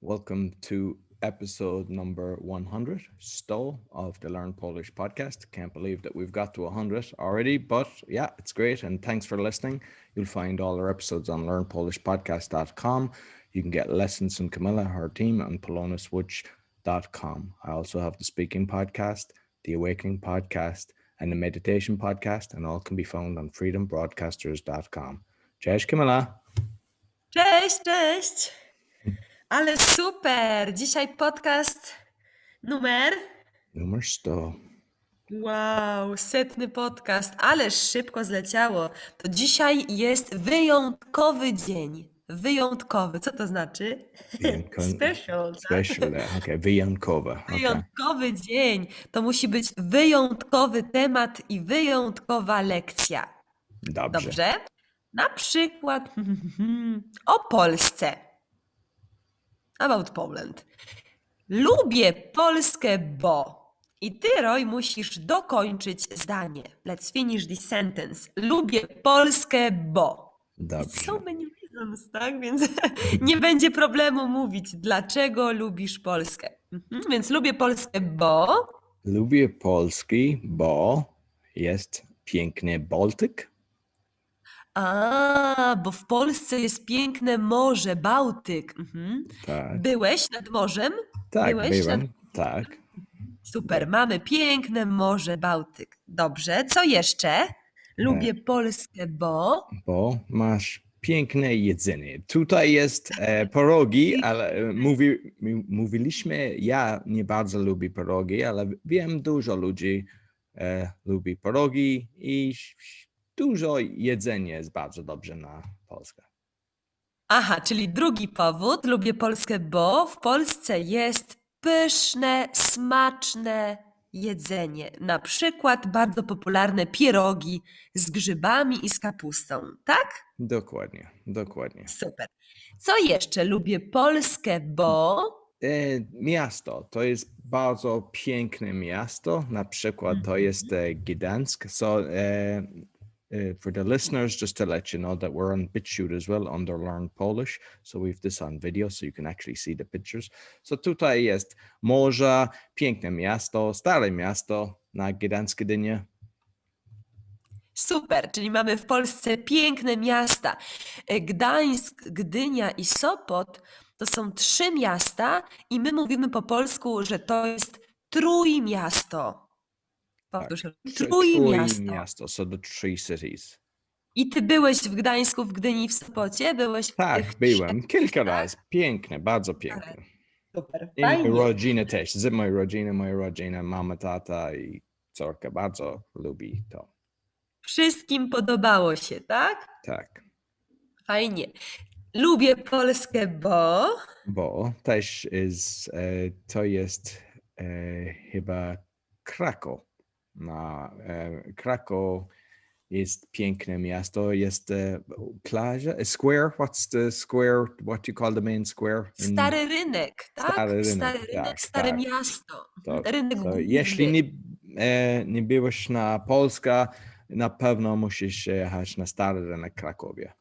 Welcome to episode number 100, Stoll of the Learn Polish podcast. Can't believe that we've got to 100 already, but yeah, it's great. And thanks for listening. You'll find all our episodes on learnpolishpodcast.com. You can get lessons from Camilla, her team, on polonaswitch.com. I also have the speaking podcast, the awakening podcast, and the meditation podcast, and all can be found on freedombroadcasters.com. Cześć Camilla. Cześć, cześć! Ale super! Dzisiaj podcast numer. Numer 100. Wow, setny podcast, ale szybko zleciało. To dzisiaj jest wyjątkowy dzień. Wyjątkowy. Co to znaczy? Wyjątkowy- Special. tak? Special, okay, wyjątkowe. Okay. Wyjątkowy dzień. To musi być wyjątkowy temat i wyjątkowa lekcja. Dobrze. Dobrze? Na przykład o Polsce. About Poland. Lubię Polskę, bo. I ty, Roy, musisz dokończyć zdanie. Let's finish this sentence. Lubię Polskę, bo. Dobrze. So many reasons, tak? Więc nie będzie problemu mówić, dlaczego lubisz Polskę. Mhm. Więc lubię Polskę, bo. Lubię Polski, bo jest piękny Bałtyk. A, bo w Polsce jest piękne morze, Bałtyk. Mhm. Tak, Byłeś nad morzem? tak, byłeś byłem. Tak. Super, mamy piękne morze Bałtyk. Dobrze, co jeszcze? Lubię Polskę, bo. Bo masz piękne jedzenie. Tutaj jest e, pierogi, ale e, mówi, mi- mówiliśmy, ja nie bardzo lubię pierogi, ale wiem, dużo ludzi e, lubi pierogi i ś- dużo jedzenia jest bardzo dobrze na Polskę. Aha, czyli drugi powód. Lubię Polskę, bo w Polsce jest pyszne, smaczne jedzenie. Na przykład bardzo popularne pierogi z grzybami i z kapustą. Tak? Dokładnie, dokładnie. Super. Co jeszcze? Lubię Polskę, bo. E, miasto to jest bardzo piękne miasto. Na przykład to jest e, Gdansk. So, e, e, for the listeners, just to let you know that we're on BitChute as well under Learn Polish. So we've this on video, so you can actually see the pictures. So tutaj jest morze, piękne miasto, stare miasto na Gdańsk-Gdynia. Super, czyli mamy w Polsce piękne miasta. Gdańsk, Gdynia i Sopot to są trzy miasta i my mówimy po polsku, że to jest trójmiasto. Powtórz, trójmiasto. miasto, so the three cities. I ty byłeś w Gdańsku, w Gdyni w Sopocie? Byłeś w Tak, tych byłem kilka tak? razy. Piękne, bardzo piękne. Super, I moja fajnie. rodzina też. Z moja rodzina, moja rodzina, mama, tata i córka bardzo lubi to. Wszystkim podobało się, tak? Tak. Fajnie. Lubię Polskę, bo... Bo też jest, e, to jest e, chyba Krakow. Na, e, Krakow jest piękne miasto. Jest e, plaża, a square. What's the square? What do you call the main square? in- Stary rynek, tak? Stary rynek, Stary rynek, tak, stare tak. miasto. To- rynek to jeśli nie, e, nie byłeś na Polska, na pewno musisz jechać na stary rynek Krakowie.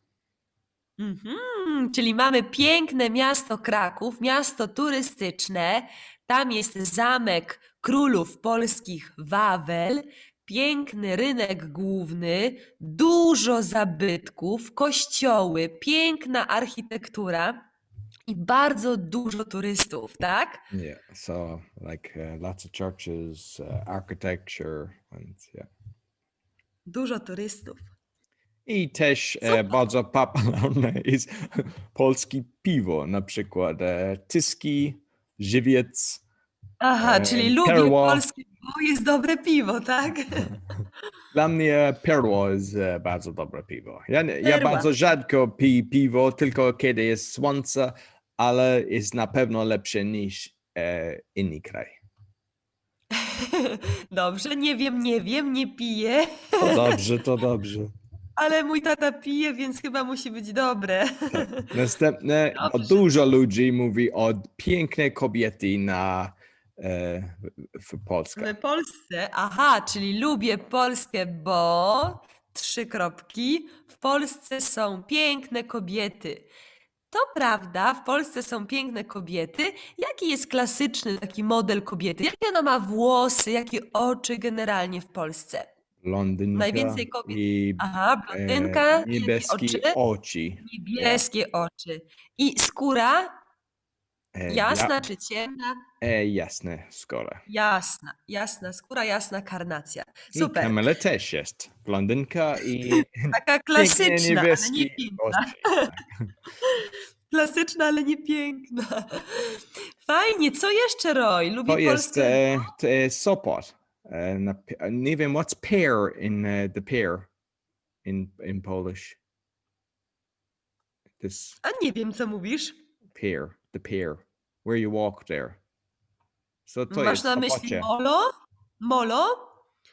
Mhm, czyli mamy piękne miasto Kraków, miasto turystyczne. Tam jest zamek królów polskich Wawel, piękny rynek główny, dużo zabytków, kościoły, piękna architektura i bardzo dużo turystów, tak? Yeah, so like uh, lots of churches, uh, architecture, and yeah. Dużo turystów. I też e, bardzo popularne jest polskie piwo, na przykład e, Tyski, Żywiec. Aha, E, czyli lubię perła. polskie, bo jest dobre piwo, tak? Dla mnie Perło jest e, bardzo dobre piwo. Ja, ja bardzo rzadko piję piwo, tylko kiedy jest słońce, ale jest na pewno lepsze niż e, inny kraj. Dobrze, nie wiem, nie wiem, nie piję, To dobrze, to dobrze. Ale mój tata pije, więc chyba musi być dobre. Następne, o, Dobrze. dużo ludzi mówi o pięknej kobiety na e, w- Polsce. W Polsce, aha, czyli lubię Polskę, bo trzy kropki. W Polsce są piękne kobiety. To To prawda, w Polsce są piękne kobiety. Jaki jest klasyczny taki model kobiety? Jakie ona ma włosy, jakie oczy generalnie w Polsce? Blondynka Najwięcej kobiet. i Aha, e, blondynka, jakie niebieskie oczy? oczy. Niebieskie oczy. I skóra E, jasna Ja, czy ciemna? e, jasne, skóra. Jasna, jasna skóra, jasna karnacja. I Super. Kamila też jest. Blondynka i Taka klasyczna, ale nie piękna. oczy. Tak. Klasyczna, ale nie piękna. Fajnie, co jeszcze Roy? Lubi To jest Polskę? e, to jest sopot. Na, nie wiem, what's pear in uh, the pear in, in Polish? This A nie wiem, co mówisz. pear, the pear, where you walk there. So to Masz jest na myśli sopocie. molo? Molo?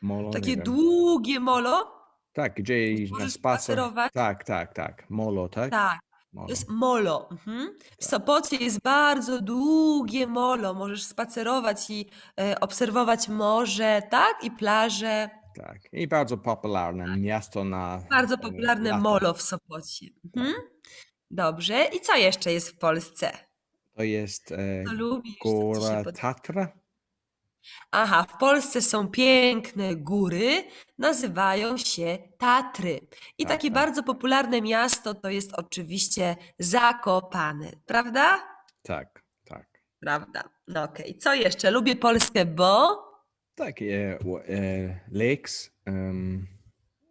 Molo, nie Takie wiem. długie molo? Tak, gdzie iść na Możesz spacer. spacerować? Tak, tak, tak. Molo, tak? Tak, Molo. to jest molo. Mhm. W Sopocie jest bardzo długie molo. Możesz spacerować i e, obserwować morze, tak? I plaże. Tak. I bardzo popularne miasto na Bardzo e, popularne lato. molo w Sopocie. Mhm. Dobrze. I co jeszcze jest w Polsce? To jest e, Co lubisz? Co ci się góra podoba? Tatra. Aha, w Polsce są piękne góry, nazywają się Tatry. I Tak, takie tak. bardzo popularne miasto to jest oczywiście Zakopane, prawda? Tak, tak. Prawda. No okej. Co jeszcze? Lubię Polskę, bo Tak, e, e, lakes.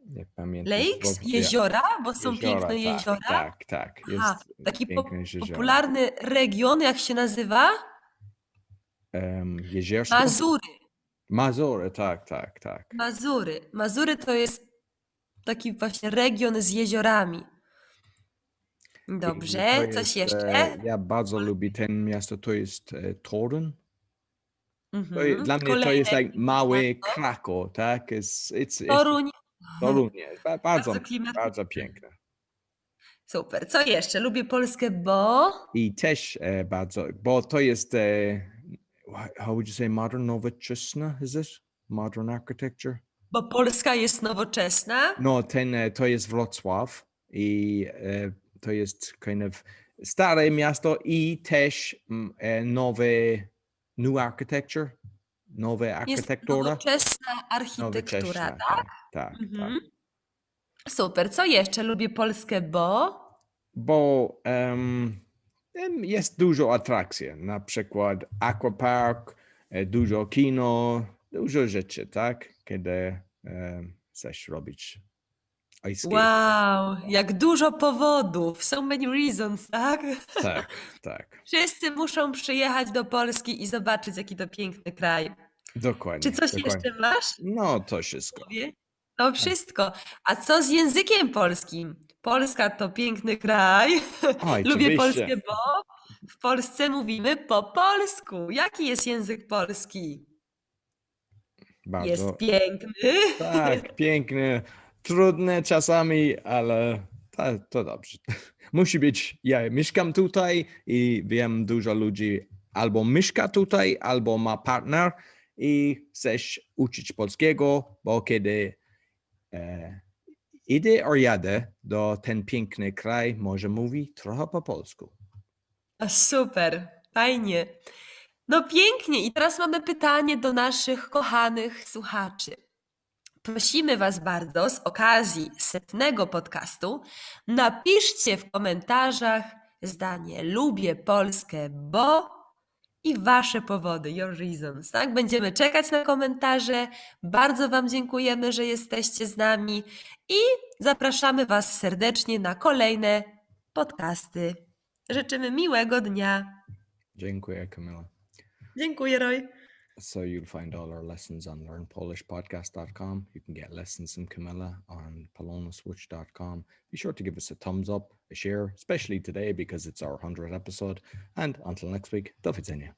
Nie pamiętam. lakes, słowa. Ja, jeziora, bo są piękne tak, jeziora. Tak, tak. Aha, Jest taki po, piękne popularny region, jak się nazywa? Um, jeziersko? Mazury. Mazury, tak, tak, tak. Mazury. Mazury to jest taki właśnie region z jeziorami. I Dobrze, to coś jest, jeszcze? E, ja bardzo lubię ten miasto, to jest e, Torun. To je, Mhm. dla mnie to Kolejne jest jakieś mały miasto? Kraków, tak? It's, it's, it's Toruń. Torunie. Ba- Bardzo, Bardzo klimatyczne. bardzo piękne. Super. Co jeszcze? Lubię Polskę, bo I też e, bardzo, bo to jest, e, how would you say, modern nowoczesna, is it? Modern architecture? bo Polska jest nowoczesna. No, ten, e, to jest Wrocław i e, to jest kind of stare miasto i też mm, e, nowe, new architecture, nowe Jest architektura. nowoczesna architektura, Nowoczesna, tak? tak, tak, tak. Mhm. Super. Co jeszcze? Lubię Polskę, bo Bo em, jest dużo atrakcji, na przykład aquapark, e, dużo kino, dużo rzeczy, tak? Kiedy em, chcesz robić ice wow, jak dużo powodów. So many reasons, tak? Tak, tak, Wszyscy muszą przyjechać do Polski i zobaczyć, jaki to piękny kraj. dokładnie. Czy coś dokładnie. jeszcze masz? No, to wszystko. To wszystko. A co z językiem polskim? Polska to piękny kraj. Oj, Lubię. Polskę, bo w Polsce mówimy po polsku. Jaki jest język polski? Bardzo. Jest piękny. Tak, piękne, trudne czasami, ale to, to dobrze. Musi być, ja mieszkam tutaj i wiem dużo ludzi albo mieszka tutaj, albo ma partner i chcesz uczyć polskiego, bo kiedy idę or jadę do ten piękny kraj, może mówi trochę po polsku. A super, fajnie. No pięknie. I teraz mamy pytanie do naszych kochanych słuchaczy. Prosimy Was bardzo z okazji setnego podcastu, napiszcie w komentarzach zdanie lubię Polskę, bo i Wasze powody, your reasons. Tak? Będziemy czekać na komentarze. Bardzo Wam dziękujemy, że jesteście z nami i zapraszamy Was serdecznie na kolejne podcasty. Życzymy miłego dnia. Dziękuję, Camilla. Dziękuję, Roy. So you'll find all our lessons on learnpolishpodcast.com. You can get lessons from Camilla on polonaswitch.com. Be sure to give us a thumbs up, a share, especially today because it's our 100th episode. And until next week, do widzenia.